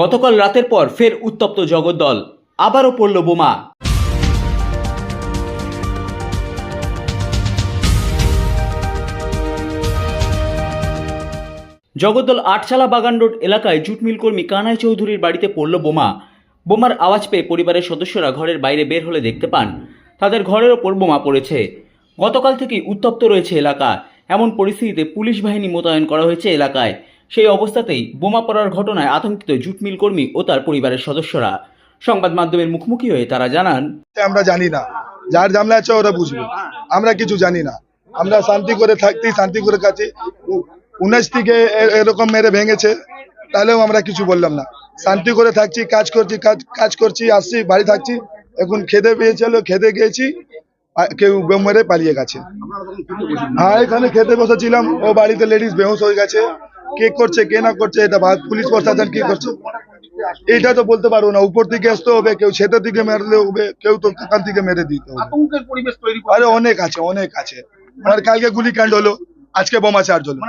গতকাল রাতের পর ফের উত্তপ্ত জগদ্দল, আবারও পড়ল বোমা। জগদ্দল আটচালা বাগান রোড এলাকায় জুট মিল কর্মী কানাই চৌধুরীর বাড়িতে পড়ল বোমা। বোমার আওয়াজ পেয়ে পরিবারের সদস্যরা ঘরের বাইরে বের হলে দেখতে পান, তাদের ঘরের ওপর বোমা পড়েছে। গতকাল থেকেই উত্তপ্ত রয়েছে এলাকা। এমন পরিস্থিতিতে পুলিশ বাহিনী মোতায়েন করা হয়েছে এলাকায়। সেই অবস্থাতেই বোমা পড়ার ঘটনায় আতঙ্কিত জুট মিল কর্মী ও তার পরিবারের সদস্যরা। সংবাদ মাধ্যমের মুখোমুখি হয়ে তারা জানান আমরা জানি না। যার জামলা আছে ওরা বুঝবে। আমরা কিছু জানি না। আমরা শান্তি করে থাকতেই শান্তি করে কাছে উনিশ থেকে এরকম মেরে ভেঙেছে, তাহলেও আমরা কিছু বললাম না। শান্তি করে থাকছি, কাজ করছি কাজ করছি, আসছি, বাড়ি থাকছি। এখন খেতে পেয়েছিল খেতে গিয়েছি কেউ মেরে পালিয়ে গেছে। হ্যাঁ এখানে খেতে বসেছিলাম। ও বাড়িতে লেডিস বেহুশ হয়ে গেছে। কে করছে কে না করছে এটা পুলিশ প্রশাসন কি করছে? এটা তো বলতে পারব না উপর দিকে আসতে হবে কেউ সেটা দিকে মেরলে হবে কেউ তো দোকান থেকে মেরে দিতে হবে। আরে অনেক আছে অনেক আছে। মানে কালকে গুলিকাণ্ড হলো আজকে বোমা চার্জ হলো।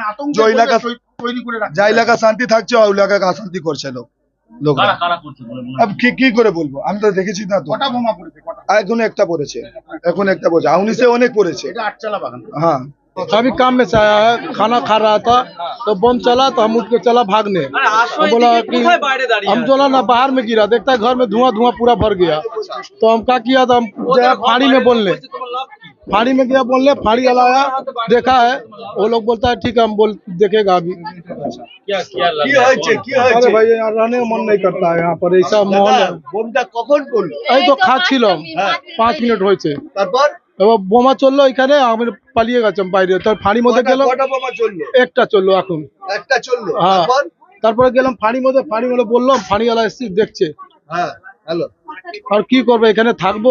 যা এলাকা শান্তি থাকছে ওই এলাকা অশান্তি করছে লোক কি করে বলব? আমি তো দেখেছি না তো। এখন একটা পড়েছে। এখন একটা পড়েছে। উনিশে অনেক পড়েছে। হ্যাঁ। সবই কাম খানা খা রা तो बम चला तो हम उठ के चला भागने। हम बोला कि हम जो ना बाहर में गिरा देखता घर में धुआँ धुआँ पूरा भर गया। तो हम क्या किया तो हम गया फाड़ी में बोलने। फाड़ी में गया बोलने फाड़ी वाला देखा है। वो लोग बोलता है ठीक है हम बोल देखेगा अभी। क्या क्या अरे भाई यहाँ रहने मन नहीं करता है यहाँ पर ऐसा माहौल है। तो खा छिल। पाँच मिनट हो এবার বোমা চলল এখানে আমি পালিয়ে গেছিলাম বাইরে। তার ফাঁড়ির মধ্যে গেলাম বোমা চলল? একটা চলল এখন। একটা চলল? হ্যাঁ। তারপরে? গেলাম ফাঁড়ির মধ্যে ফাঁড়ি মধ্যে বললাম ফাঁড়িওয়ালা এসছি দেখছে। হ্যাঁ হ্যালো। আর কি করব এখানে থাকব